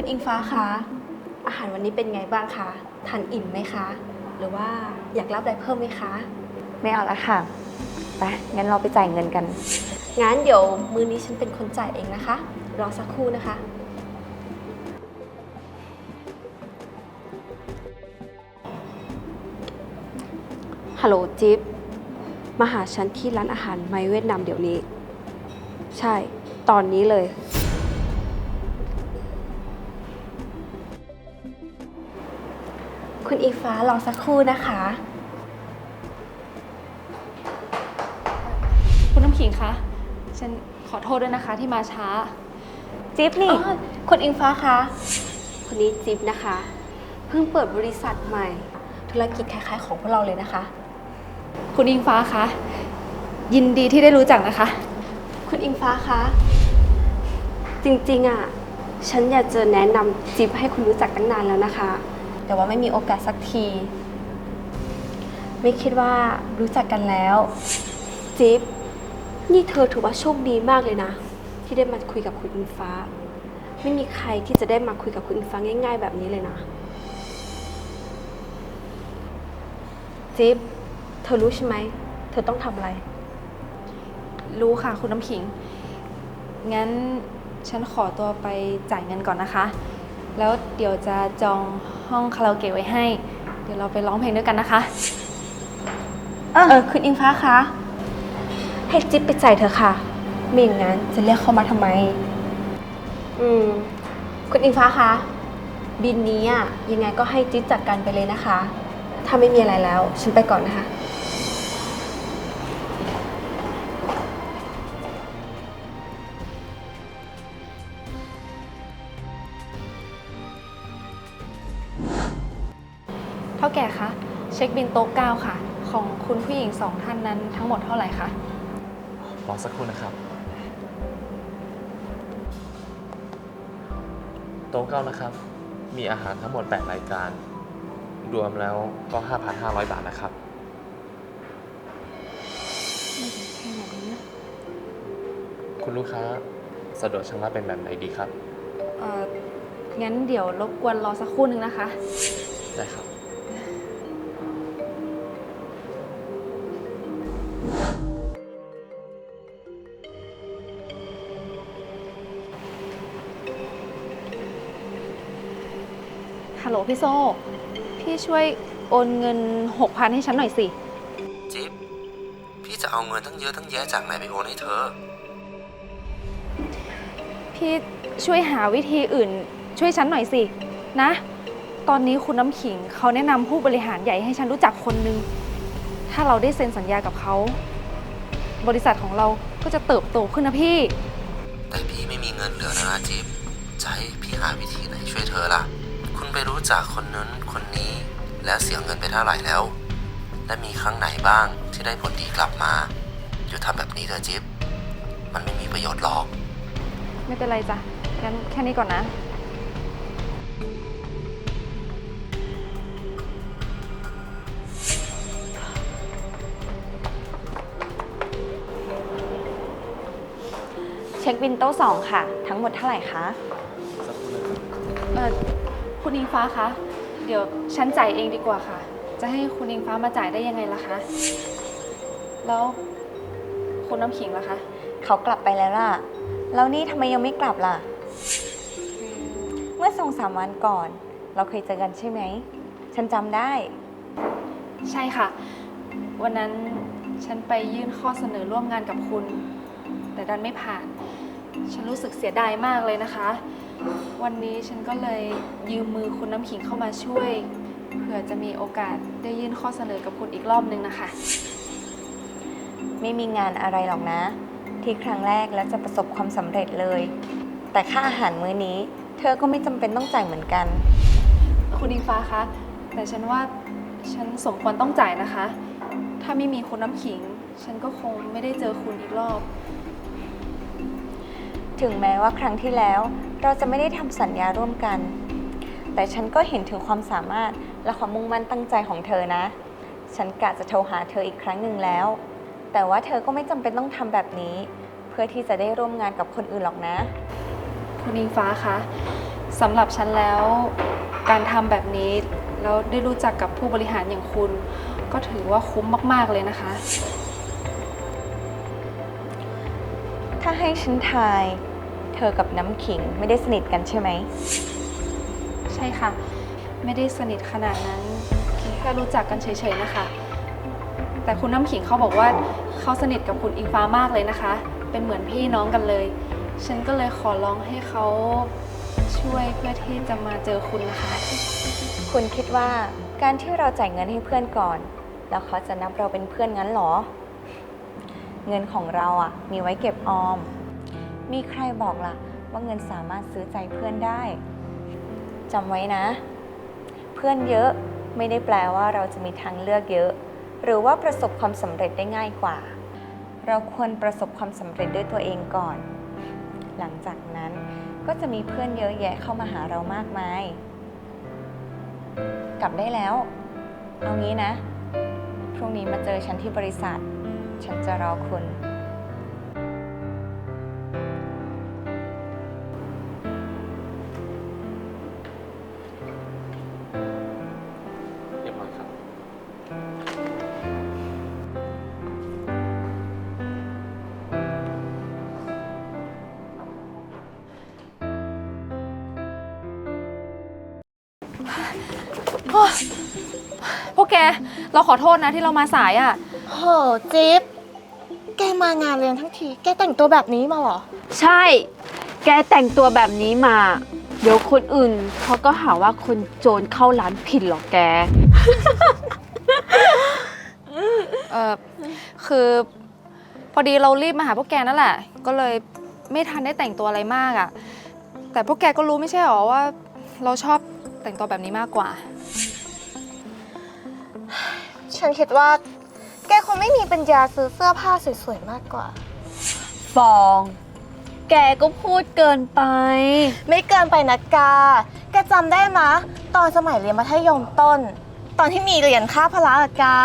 คุณอิงฟ้าคะ อาหารวันนี้เป็นไงบ้างคะ ทานอิ่มไหมคะ หรือว่าอยากรับอะไรเพิ่มไหมคะ ไม่เอาละค่ะ ไป งั้นเราไปจ่ายเงินกัน งั้นเดี๋ยวมื้อนี้ฉันเป็นคนจ่ายเองนะคะ รอสักครู่นะคะ ฮัลโหลจิ๊บ มาหาฉันที่ร้านอาหารไมเวียดนามเดี๋ยวนี้ ใช่ ตอนนี้เลย คุณอีฟ้ารอสักครู่นะคะ คุณน้ำขิงคะ ฉันขอโทษด้วยนะคะที่มาช้า จิ๊บนี่อ๋อคุณอิงฟ้าคะคนนี้จิ๊บนะคะ เพิ่งเปิดบริษัทใหม่ ธุรกิจคล้ายๆ ของพวกเราเลยนะคะ คุณอิงฟ้าคะ ยินดีที่ได้รู้จักนะคะ คุณอิงฟ้าคะ จริงๆอะ ฉันอยากจะแนะนำจิ๊บให้คุณรู้จักตั้งนานแล้วนะคะ แต่ว่าไม่มีโอกาสสักที ไม่คิดว่ารู้จักกันแล้ว จิ๊บนี่เธอถือว่าโชคดีมากเลยนะ ที่ได้มาคุยกับคุณอิงฟ้า ไม่มีใครที่จะได้มาคุยกับคุณอิงฟ้าง่าย ๆ แบบนี้เลยนะ จิ๊บเธอรู้ใช่ไหม เธอต้องทำอะไร รู้ค่ะคุณน้ำขิง งั้นฉันขอตัวไปจ่ายเงินก่อนนะคะ แล้วเดี๋ยวจะจองห้องคาราโอเกะไว้ให้ เดี๋ยวเราไปร้องเพลงด้วยกันนะคะ เออคุณอิงฟ้าคะให้จิ๊บไปจ่ายเถอะค่ะไม่อย่างนั้นจะเรียกเขามาทำไม อืม คุณอิงฟ้าคะ บินนี้อะยังไงก็ให้จิ๊บจัดการไปเลยนะคะ ถ้าไม่มีอะไรแล้ว ฉันไปก่อนนะคะ โต๊ะเก้าค่ะ ของคุณผู้หญิงสองท่านนั้นทั้งหมดเท่าไหร่คะรอสักครู่นะครับ โต๊ะเก้านะครับ มีอาหารทั้งหมด 8 รายการ รวมแล้วก็ 5,500 บาทนะครับคุณลูกค้าสะดวกชำระเป็นแบบไหนดีครับ เอ่องั้นเดี๋ยวรบกวนรอสักครู่หนึ่งนะคะ ได้ครับ พี่โซ่ พี่ช่วยโอนเงิน6,000ให้ฉันหน่อยสิ จิ๊บ พี่จะเอาเงินทั้งเยอะทั้งแยะจากไหนไปโอนให้เธอ พี่ช่วยหาวิธีอื่น ช่วยฉันหน่อยสิ นะ ตอนนี้คุณน้ำขิงเขาแนะนำผู้บริหารใหญ่ให้ฉันรู้จักคนนึง ถ้าเราได้เซ็นสัญญากับเขา บริษัทของเราก็จะเติบโตขึ้นนะพี่ แต่พี่ไม่มีเงินเหลือแล้วนะจิ๊บจะให้พี่หาวิธีไหนช่วยเธอล่ะ คุณไปรู้จักคนนั้นคนนี้ แล้วเสียเงินไปเท่าไหร่แล้ว และมีครั้งไหนบ้างที่ได้ผลดีกลับมาหยุดทำแบบนี้เถอะจิ๊บมันไม่มีประโยชน์หรอก ไม่เป็นไรจ้ะงั้นแค่นี้ก่อนนะ เช็คบินโต๊ะสองค่ะ ทั้งหมดเท่าไหร่คะสักครู่นะครับเออ คุณอิงฟ้าคะ เดี๋ยวฉันจ่ายเองดีกว่าค่ะ จะให้คุณอิงฟ้ามาจ่ายได้ยังไงล่ะคะ แล้วคุณน้ำขิงล่ะคะ เขากลับไปแล้วล่ะ แล้วนี่ทำไมยังไม่กลับล่ะ เมื่อสองสามวันก่อน เราเคยเจอกันใช่ไหม ฉันจำได้ ใช่ค่ะ วันนั้นฉันไปยื่นข้อเสนอร่วมงานกับคุณ แต่ดันไม่ผ่าน ฉันรู้สึกเสียดายมากเลยนะคะ วันนี้ฉันก็เลยยืมมือคุณน้ำขิงเข้ามาช่วย เผื่อจะมีโอกาสได้ยื่นข้อเสนอกับคุณอีกรอบนึงนะคะ ไม่มีงานอะไรหรอกนะ ที่ครั้งแรกแล้วจะประสบความสำเร็จเลย แต่ค่าอาหารมื้อนี้ เธอก็ไม่จำเป็นต้องจ่ายเหมือนกัน คุณอิงฟ้าคะ แต่ฉันว่าฉันสมควรต้องจ่ายนะคะ ถ้าไม่มีคุณน้ำขิง ฉันก็คงไม่ได้เจอคุณอีกรอบ ถึงแม้ว่าครั้งที่แล้ว เราจะไม่ได้ทำสัญญาร่วมกัน แต่ฉันก็เห็นถึงความสามารถและความมุ่งมั่นตั้งใจของเธอนะ ฉันกะจะโทรหาเธออีกครั้งหนึ่งแล้ว แต่ว่าเธอก็ไม่จำเป็นต้องทำแบบนี้ เพื่อที่จะได้ร่วมงานกับคนอื่นหรอกนะ คุณอิงฟ้าคะสำหรับฉันแล้ว การทำแบบนี้แล้วได้รู้จักกับผู้บริหารอย่างคุณ ก็ถือว่าคุ้มมาก ๆ เลยนะคะ ถ้าให้ฉันทาย เธอกับน้ำขิงไม่ได้สนิทกันใช่ไหม ใช่ค่ะ ไม่ได้สนิทขนาดนั้นแค่รู้จักกันเฉยๆนะคะ แต่คุณน้ำขิงเขาบอกว่าเขาสนิทกับคุณอิงฟ้ามากเลยนะคะ เป็นเหมือนพี่น้องกันเลย ฉันก็เลยขอร้องให้เขาช่วยเพื่อที่จะมาเจอคุณนะคะ คุณคิดว่าการที่เราจ่ายเงินให้เพื่อนก่อน แล้วเขาจะนับเราเป็นเพื่อนงั้นเหรอ เงินของเราอะมีไว้เก็บออม มีใครบอกล่ะ ว่าเงินสามารถซื้อใจเพื่อนได้จำไว้นะ เพื่อนเยอะไม่ได้แปลว่าเราจะมีทางเลือกเยอะ หรือว่าประสบความสำเร็จได้ง่ายกว่า เราควรประสบความสำเร็จด้วยตัวเองก่อน หลังจากนั้นก็จะมีเพื่อนเยอะแยะเข้ามาหาเรามากมาย กลับได้แล้ว เอางี้นะ พรุ่งนี้มาเจอฉันที่บริษัท ฉันจะรอคุณ พวกแก เราขอโทษนะที่เรามาสายอะ่ะ โหจิ๊บแกมางานเรียนทั้งที แกแต่งตัวแบบนี้มาเหรอ ใช่ แกแต่งตัวแบบนี้มา เดี๋ยวคนอื่นเขาก็หาว่าคนโจรเข้าร้านผิดหรอกแก เออคือพอดีเรารีบมาหาพวกแกนั่นแหละ ก็เลยไม่ทันได้แต่งตัวอะไรมากอะ่ะ แต่พวกแกก็รู้ไม่ใช่หรอว่า เราชอบ แต่งตัวแบบนี้มากกว่า ฉันคิดว่า แกคงไม่มีปัญญาซื้อเสื้อผ้าสวยๆมากกว่า ฟอง แกก็พูดเกินไป ไม่เกินไปนะกา แกจำได้มะ ตอนสมัยเรียนมัธยมต้น ตอนที่มีเรียนค่าพละอะกา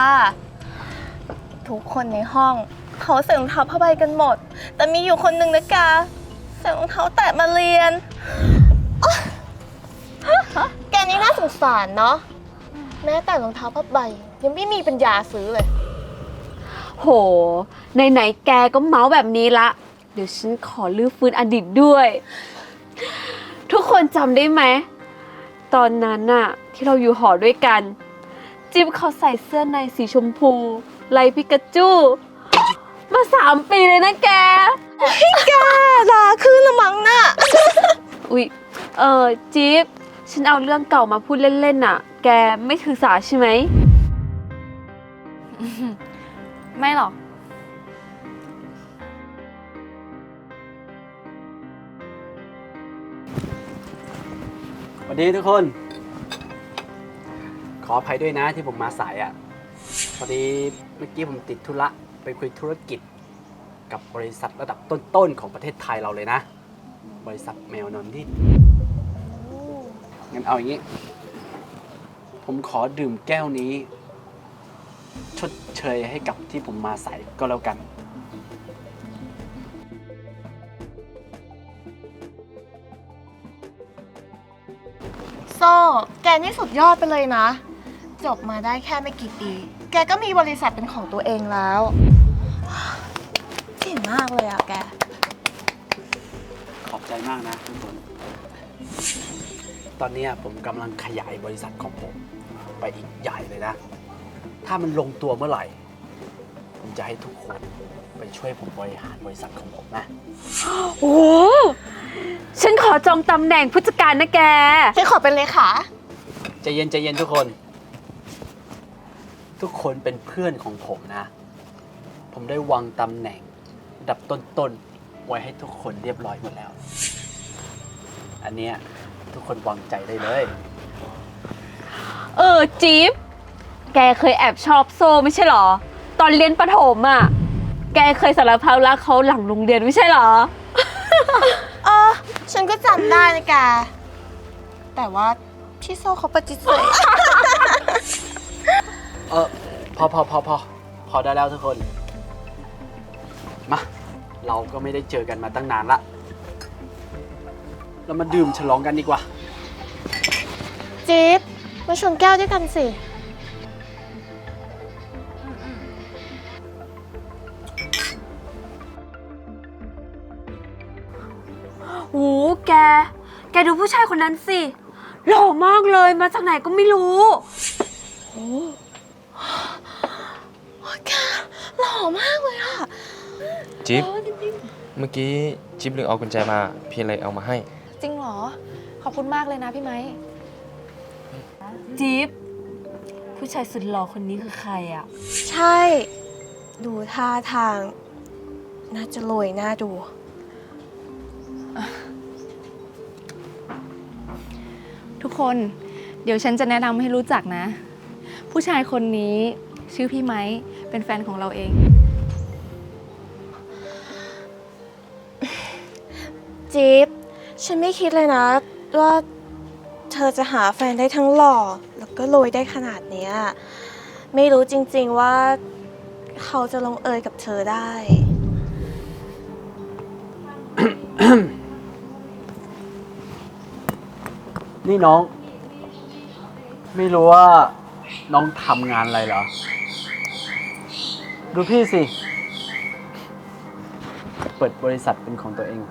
ทุกคนในห้องเขาใส่รองเท้าผ้าใบกันหมด แต่มีอยู่คนหนึ่งนะกาใส่รองเท้าแตะมาเรียนอ๊ะ แกนี่น่าสงสารเนาะ แม้แต่รองเท้าผ้าใบ ยังไม่มีปัญญาซื้อเลย โห ไหนๆแกก็เมาส์แบบนี้ละ เดี๋ยวฉันขอลื้อฟื้นอดีตด้วย ทุกคนจำได้ไหม ตอนนั้นน่ะ ที่เราอยู่หอด้วยกัน จิ๊บเขาใส่เสื้อในสีชมพู ลายพิกาจู มาสามปีเลยนะแกลาขึ้นละมั้งน่ะ อุ๊ย เออจิ๊บ ฉันเอาเรื่องเก่ามาพูดเล่นๆน่ะ แกไม่ถือสาใช่ไหม ไม่หรอก สวัสดีทุกคน ขออภัยด้วยนะที่ผมมาสายอะ่ะ พอดีเมื่อกี้ผมติดธุระไปคุยธุรกิจกับบริษัทระดับต้นๆของประเทศไทยเราเลยนะ บริษัทแมวนนที่ งั้นเอาอย่างนี้ ผมขอดื่มแก้วนี้ ชดเชยให้กับที่ผมมาสายก็แล้วกัน โซ่ แกนี่สุดยอดไปเลยนะ จบมาได้แค่ไม่กี่ปี แกก็มีบริษัทเป็นของตัวเองแล้วเก่งมากเลยอะแก ขอบใจมากนะทุกคน ตอนเนี้ยผมกำลังขยายบริษัทของผม ไปอีกใหญ่เลยนะ ถ้ามันลงตัวเมื่อไหร่ ผมจะให้ทุกคนไปช่วยผมบริหารบริษัทของผมนะ โอ้โหฉันขอจองตำแหน่งผู้จัดการนะแก ฉันขอเป็นเลขาใจเย็นใจเย็นทุกคน ทุกคนเป็นเพื่อนของผมนะ ผมได้วางตำแหน่งระดับต้นๆไว้ให้ทุกคนเรียบร้อยหมดแล้ว อันเนี้ย ทุกคนวางใจได้เลย เออจิ๊บแกเคยแอบชอบโซ่ไม่ใช่เหรอ ตอนเรียนประถมอะ แกเคยสารภาพรักเขาหลังโรงเรียนไม่ใช่เหรอ เออ ฉันก็จำได้นะแก แต่ว่าพี่โซ่เขาปฏิเสธ เออพอพอพอพอพอได้แล้วทุกคน มา เราก็ไม่ได้เจอกันมาตั้งนานละ เรามาดื่มฉลองกันดีกว่าเจิ๊บมาชนแก้วด้วยกันสิโอ้แก แกดูผู้ชายคนนั้นสิ หล่อมากเลย มาจากไหนก็ไม่รู้แกหล่อมากเลยอะจิ๊บ เมื่อกี้จิ๊บลืมเอากุญแจมา พี่เลยเอามาให้ จริงเหรอ ขอบคุณมากเลยนะพี่ไม้จิ๊บผู้ชายสุดหล่อคนนี้คือใครอะใช่ ดูท่าทาง น่าจะรวยน่าดู ทุกคนเดี๋ยวฉันจะแนะนำให้รู้จักนะ ผู้ชายคนนี้ชื่อพี่ไม้เป็นแฟนของเราเอง จิ๊บ ฉันไม่คิดเลยนะ ว่าเธอจะหาแฟนได้ทั้งหล่อ แล้วก็รวยได้ขนาดเนี้ย ไม่รู้จริงๆว่าเขาจะลงเอยกับเธอได้ นี่น้อง ไม่รู้ว่าน้องทำงานอะไรเหรอ ดูพี่สิ เปิดบริษัทเป็นของตัวเอง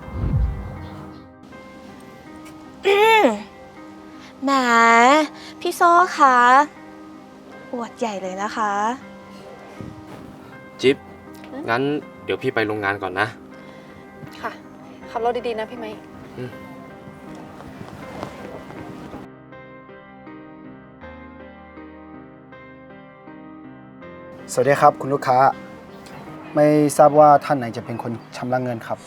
แหมพี่โซ่คะอวดใหญ่เลยนะคะ จิ๊บ งั้นเดี๋ยวพี่ไปโรงงานก่อนนะ ค่ะ ขับรถดีๆนะพี่ไม้สวัสดีครับคุณลูกค้า ไม่ทราบว่าท่านไหนจะเป็นคนชำระเงินครับ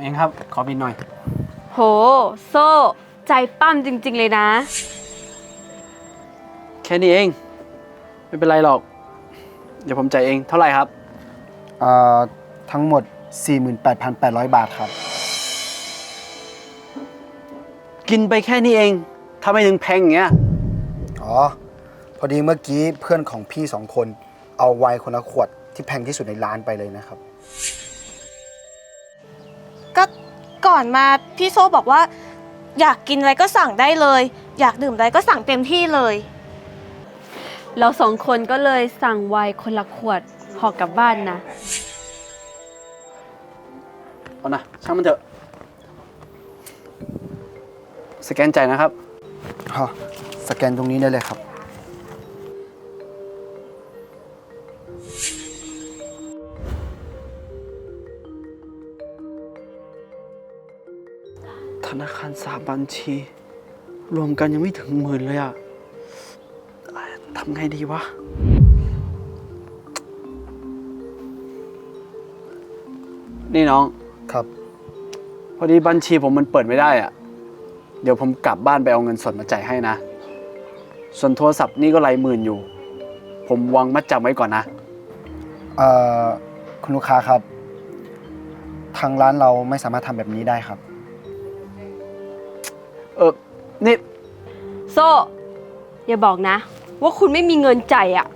เองครับ ขอบินหน่อย โห โซ่ ใจปั้มจริง ๆ เลยนะ แค่นี้เอง ไม่เป็นไรหรอก เดี๋ยวผมจ่ายเองเท่าไหร่ครับ เอ่อทั้งหมด 48,800 บาทครับ กินไปแค่นี้เองทำไมถึงแพงอย่างเงี้ย อ๋อ พอดีเมื่อกี้เพื่อนของพี่สองคน เอาไวน์คนละขวดที่แพงที่สุดในร้านไปเลยนะครับก็ ก่อนมาพี่โซ่บอกว่า อยากกินอะไรก็สั่งได้เลย อยากดื่มอะไรก็สั่งเต็มที่เลย เราสองคนก็เลยสั่งไวน์คนละขวดห่อกลับบ้านนะ เอานะช่างมันเถอะ สแกนจ่ายนะครับ ฮะสแกนตรงนี้ได้เลยครับ ธนาคารสามบัญชี รวมกันยังไม่ถึงหมื่นเลยอะทำไงดีวะ นี่น้อง ครับ พอดีบัญชีผมมันเปิดไม่ได้อะเดี๋ยวผมกลับบ้านไปเอาเงินสดมาจ่ายให้นะ ส่วนโทรศัพท์นี่ก็รายหมื่นอยู่ ผมวางมัดจำไว้ก่อนนะ เอ่อ คุณลูกค้าครับ ทางร้านเราไม่สามารถทำแบบนี้ได้ครับเออ นี่ โซ่ อย่าบอกนะ ว่าคุณไม่มีเงินจ่ายอะ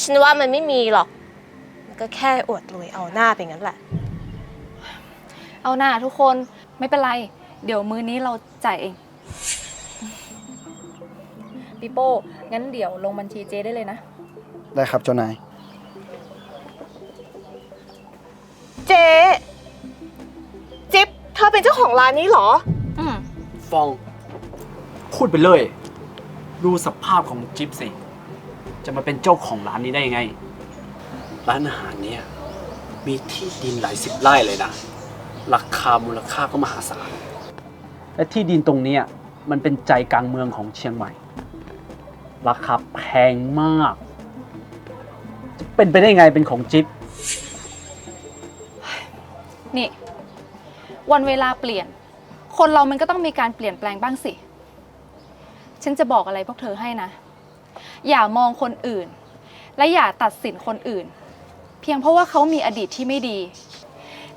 ฉันว่ามันไม่มีหรอก มันก็แค่อวดรวยเอาหน้าไปงั้นแหละ เอาหน้าทุกคนไม่เป็นไร เดี๋ยวมื้อนี้เราจ่ายเองปีโป้ งั้นเดี๋ยวลงบัญชีเจได้เลยนะ ได้ครับเจ้านาย เจ๊จิ๊บ เธอเป็นเจ้าของร้านนี้เหรอ อืมฟอง พูดไปเลย ดูสภาพของจิ๊บสิ จะมาเป็นเจ้าของร้านนี้ได้ยังไง ร้านอาหารเนี่ยมีที่ดินหลายสิบไร่เลยนะ ราคามูลค่าก็มหาศาล และที่ดินตรงเนี้ยมันเป็นใจกลางเมืองของเชียงใหม่ ราคาแพงมาก จะเป็นไปได้ไงเป็นของจิ๊บนี่ วันเวลาเปลี่ยน คนเรามันก็ต้องมีการเปลี่ยนแปลงบ้างสิ ฉันจะบอกอะไรพวกเธอให้นะ อย่ามองคนอื่น และอย่าตัดสินคนอื่น เพียงเพราะว่าเขามีอดีตที่ไม่ดี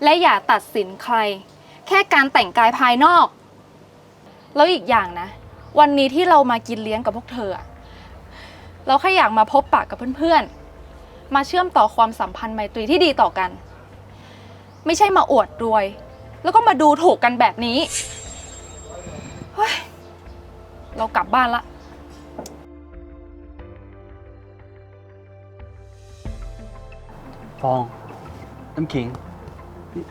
และอย่าตัดสินใคร แค่การแต่งกายภายนอก แล้วอีกอย่างนะ วันนี้ที่เรามากินเลี้ยงกับพวกเธอ เราแค่อยากมาพบปะกับเพื่อนๆ มาเชื่อมต่อความสัมพันธ์ไมตรีที่ดีต่อกัน ไม่ใช่มาอวดรวย แล้วก็มาดูถูกกันแบบนี้เฮ้ยเรากลับบ้านละ ฟอง น้ำขิงนี่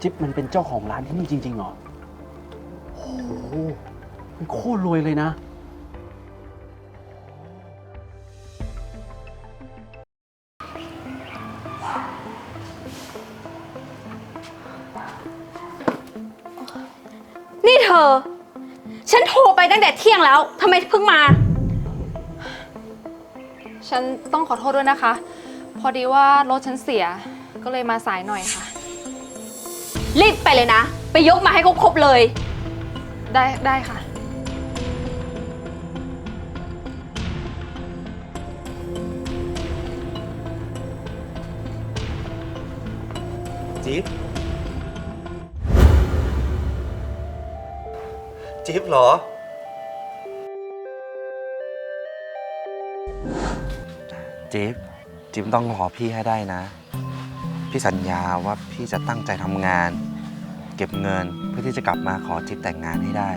จิ๊บมันเป็นเจ้าของร้านที่นี่จริงๆเหรอโอ้โหมันโคตรรวยเลยนะ ตั้งแต่เที่ยงแล้วทำไมเพิ่งมา ฉันต้องขอโทษด้วยนะคะ พอดีว่ารถฉันเสีย ก็เลยมาสายหน่อยค่ะ รีบไปเลยนะ ไปยกมาให้ครบๆเลย ได้ได้ค่ะ จิ๊บ จิ๊บเหรอ จิ๊บจิ๊บต้องรอพี่ให้ได้นะ พี่สัญญาว่าพี่จะตั้งใจทำงาน เก็บเงินเพื่อที่จะกลับมาขอจิ๊บแต่งงานให้ได้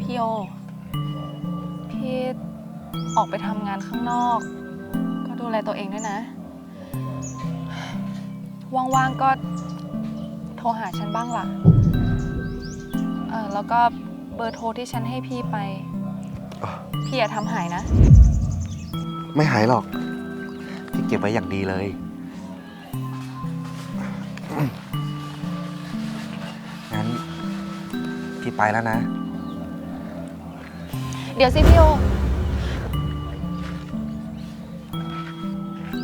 พี่โอ พี่ออกไปทำงานข้างนอก ก็ดูแลตัวเองด้วยนะ ว่างๆก็โทรหาฉันบ้างล่ะเออแล้วก็เบอร์โทรที่ฉันให้พี่ไป พี่อย่าทำหายนะ ไม่หายหรอก พี่เก็บไว้อย่างดีเลย งั้น พี่ไปแล้วนะ เดี๋ยวสิพี่โอ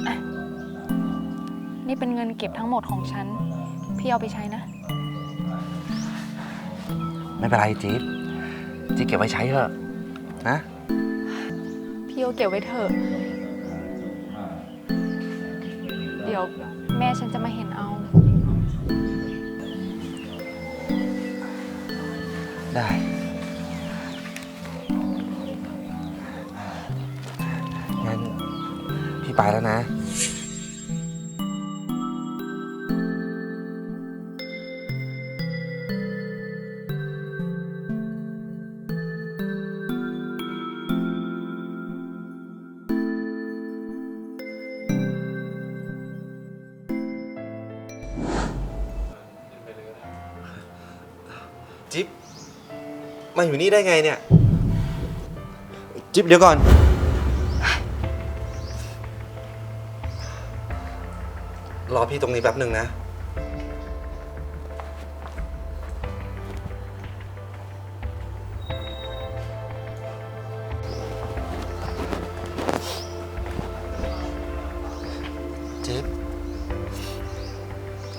อะนี่เป็นเงินเก็บทั้งหมดของฉัน พี่เอาไปใช้นะ ไม่เป็นไรจิ๊บจิ๊บเก็บไว้ใช้เถอะนะพี่ โยเก็บไว้เถอะ เดี๋ยวแม่ฉันจะมาเห็นเอา ได้ งั้นพี่ไปแล้วนะ จิ๊บมาอยู่นี่ได้ไงเนี่ย จิ๊บเดี๋ยวก่อน รอพี่ตรงนี้แป๊บหนึ่งนะ จิ๊บ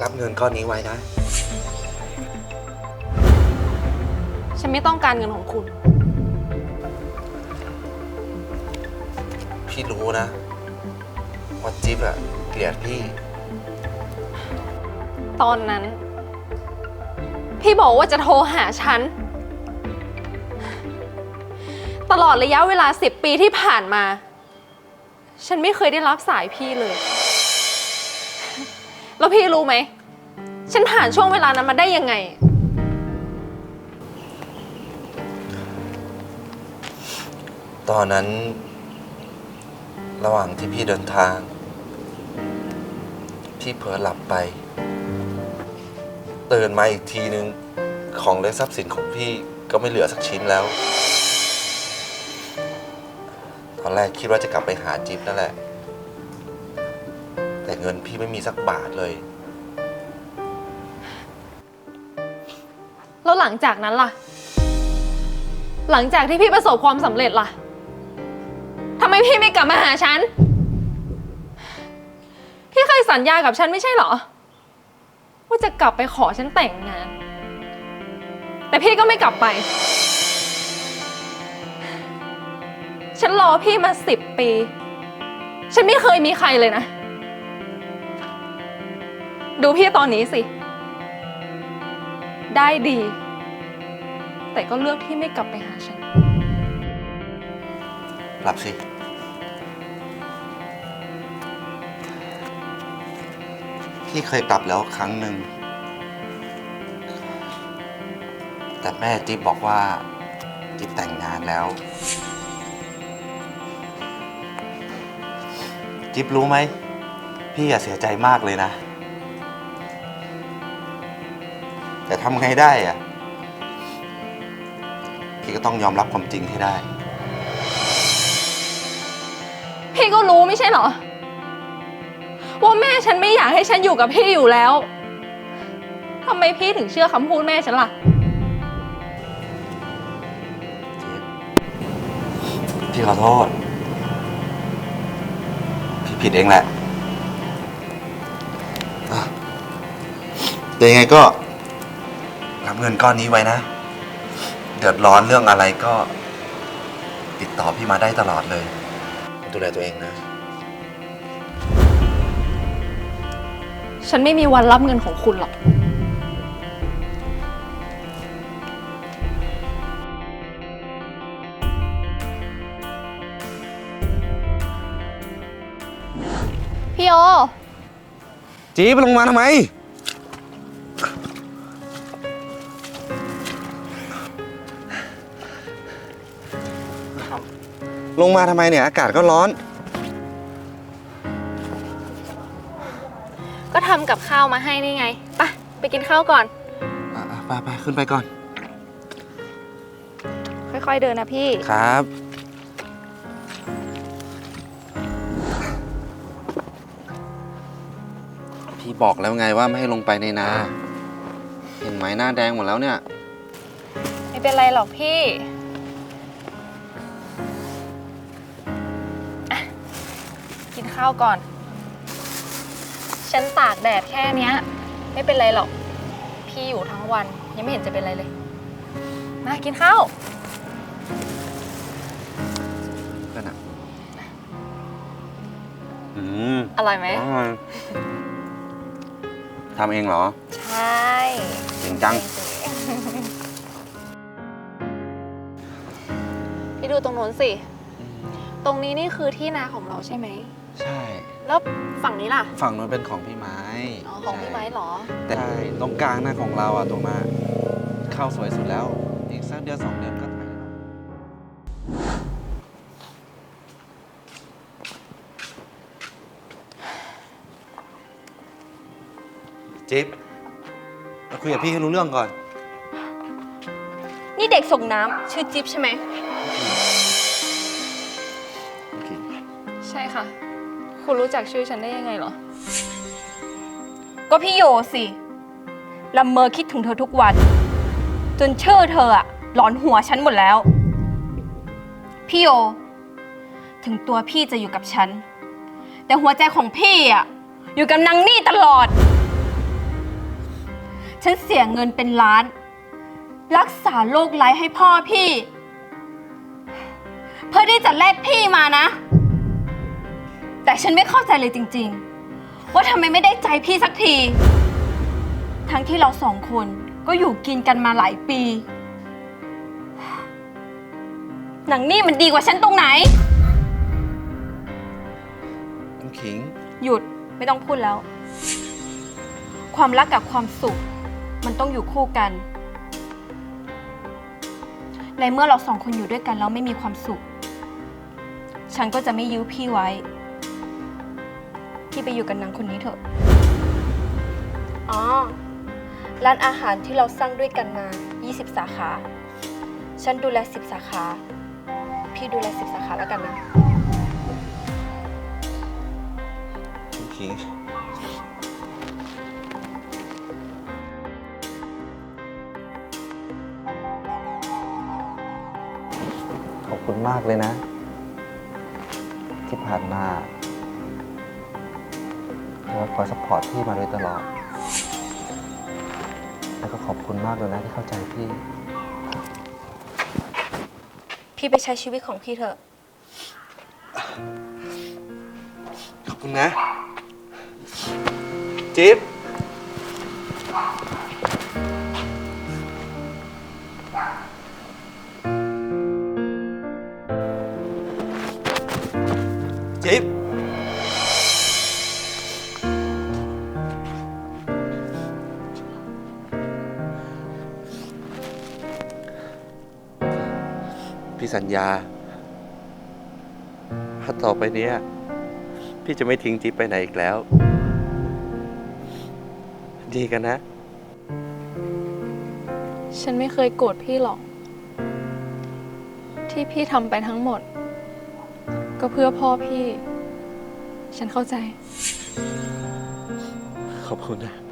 รับเงินก้อนนี้ไว้นะ ไม่ต้องการเงินของคุณ พี่รู้นะว่าจิ๊บอะเกลียดพี่ ตอนนั้น พี่บอกว่าจะโทรหาฉัน ตลอดระยะเวลาสิบปีที่ผ่านมา ฉันไม่เคยได้รับสายพี่เลย แล้วพี่รู้ไหม ฉันผ่านช่วงเวลานั้นมาได้ยังไง ตอนนั้น ระหว่างที่พี่เดินทาง พี่เผลอหลับไปตื่นมาอีกทีนึงของและทรัพย์สินของพี่ก็ไม่เหลือสักชิ้นแล้ว ตอนแรกคิดว่าจะกลับไปหาจิ๊บนั่นแหละ แต่เงินพี่ไม่มีสักบาทเลย แล้วหลังจากนั้นล่ะ หลังจากที่พี่ประสบความสำเร็จล่ะ ไมพี่ไม่กลับมาหาฉัน พี่เคยสัญญากับฉันไม่ใช่เหรอ ว่าจะกลับไปขอฉันแต่งงาน แต่พี่ก็ไม่กลับไป ฉันรอพี่มาสิบปี ฉันไม่เคยมีใครเลยนะ ดูพี่ตอนนี้สิ ได้ดี แต่ก็เลือกที่ไม่กลับไปหาฉัน หลับสิ พี่เคยปรับแล้วครั้งหนึ่ง แต่แม่จิ๊บบอกว่าจิ๊บแต่งงานแล้ว จิ๊บรู้ไหม พี่อย่าเสียใจมากเลยนะ แต่ทำไงได้อะพี่ก็ต้องยอมรับความจริงให้ได้ พี่ก็รู้ไม่ใช่เหรอ ว่าแม่ฉันไม่อยากให้ฉันอยู่กับพี่อยู่แล้วทำไมพี่ถึงเชื่อคำพูดแม่ฉันล่ะ พี่ขอโทษ พี่ผิดเองแหละอะแต่ยังไงก็ รับเงินก้อนนี้ไว้นะ เดือดร้อนเรื่องอะไรก็ ติดต่อพี่มาได้ตลอดเลย ดูแลตัวเองนะ ฉันไม่มีวันรับเงินของคุณหรอก พี่โอ จี๊บลงมาทำไม ลงมาทำไมเนี่ย อากาศก็ร้อน ก็ทำกับข้าวมาให้นี่ไงไปไปกินข้าวก่อน อะๆไปไปขึ้นไปก่อน ค่อยๆเดินนะพี่ ครับ พี่บอกแล้วไงว่าไม่ให้ลงไปในนา เห็นไหมหน้าแดงหมดแล้วเนี่ย ไม่เป็นไรหรอกพี่อะกินข้าวก่อน ฉันตากแดดแค่เนี้ย ไม่เป็นไรหรอก พี่อยู่ทั้งวัน ยังไม่เห็นจะเป็นไรเลย มากินข้าวก็นะอืมอร่อยไหม อร่อยทำเองเหรอใช่จริงจัง พี่ดูตรงโน้นสิ ตรงนี้นี่คือที่นาของเราใช่ไหม ใช่ แล้วฝั่งนี้ล่ะ ฝั่งนู้นเป็นของพี่ไม้อ๋อ ของพี่ไม้เหรอแต่ตรงกลางหน้าของเราอะตรงหน้าเข้าสวยสุดแล้ว อีกสักเดือนสองเดือนก็ถ่ายแล้วจิ๊บมาคุยกับพี่ให้รู้เรื่องก่อน นี่เด็กส่งน้ำชื่อจิ๊บใช่ไหมใช่ค่ะ คุณรู้จักชื่อฉันได้ยังไงเหรอ ก็พี่โยสิละเมอคิดถึงเธอทุกวัน จนชื่อเธออะหลอนหัวฉันหมดแล้ว พี่โย ถึงตัวพี่จะอยู่กับฉัน แต่หัวใจของพี่อะอยู่กับนางนี่ตลอด ฉันเสียเงินเป็นล้าน รักษาโรคไร้ายให้พ่อพี่ เพื่อที่จะแลกพี่มานะ ฉันไม่เข้าใจเลยจริง ๆ ว่าทำไมไม่ได้ใจพี่สักที ทั้งที่เราสองคนก็อยู่กินกันมาหลายปี หนังนี่มันดีกว่าฉันตรงไหน น้ำขิง หยุดไม่ต้องพูดแล้ว ความรักกับความสุข มันต้องอยู่คู่กัน ในเมื่อเราสองคนอยู่ด้วยกันแล้วไม่มีความสุข ฉันก็จะไม่ยื้อพี่ไว้ พี่ไปอยู่กับนางคนนี้เถอะ อ๋อ ร้านอาหารที่เราสร้างด้วยกันมา 20 สาขา ฉันดูแล 10 สาขา พี่ดูแล 10 สาขาแล้วกันนะน้ำขิงขอบคุณมากเลยนะ ที่ผ่านมา เธอคอยสปอร์ตพี่มาโดยตลอด แล้วก็ขอบคุณมากเลยนะที่เข้าใจพี่ พี่ไปใช้ชีวิตของพี่เถอะ ขอบคุณนะ จิ๊บจิ๊บ พี่สัญญาถ้าต่อไปเนี้ย พี่จะไม่ทิ้งจิ๊บไปไหนอีกแล้ว ดีกันนะ ฉันไม่เคยโกรธพี่หรอก ที่พี่ทำไปทั้งหมด ก็เพื่อพ่อพี่ ฉันเข้าใจ ขอบคุณนะ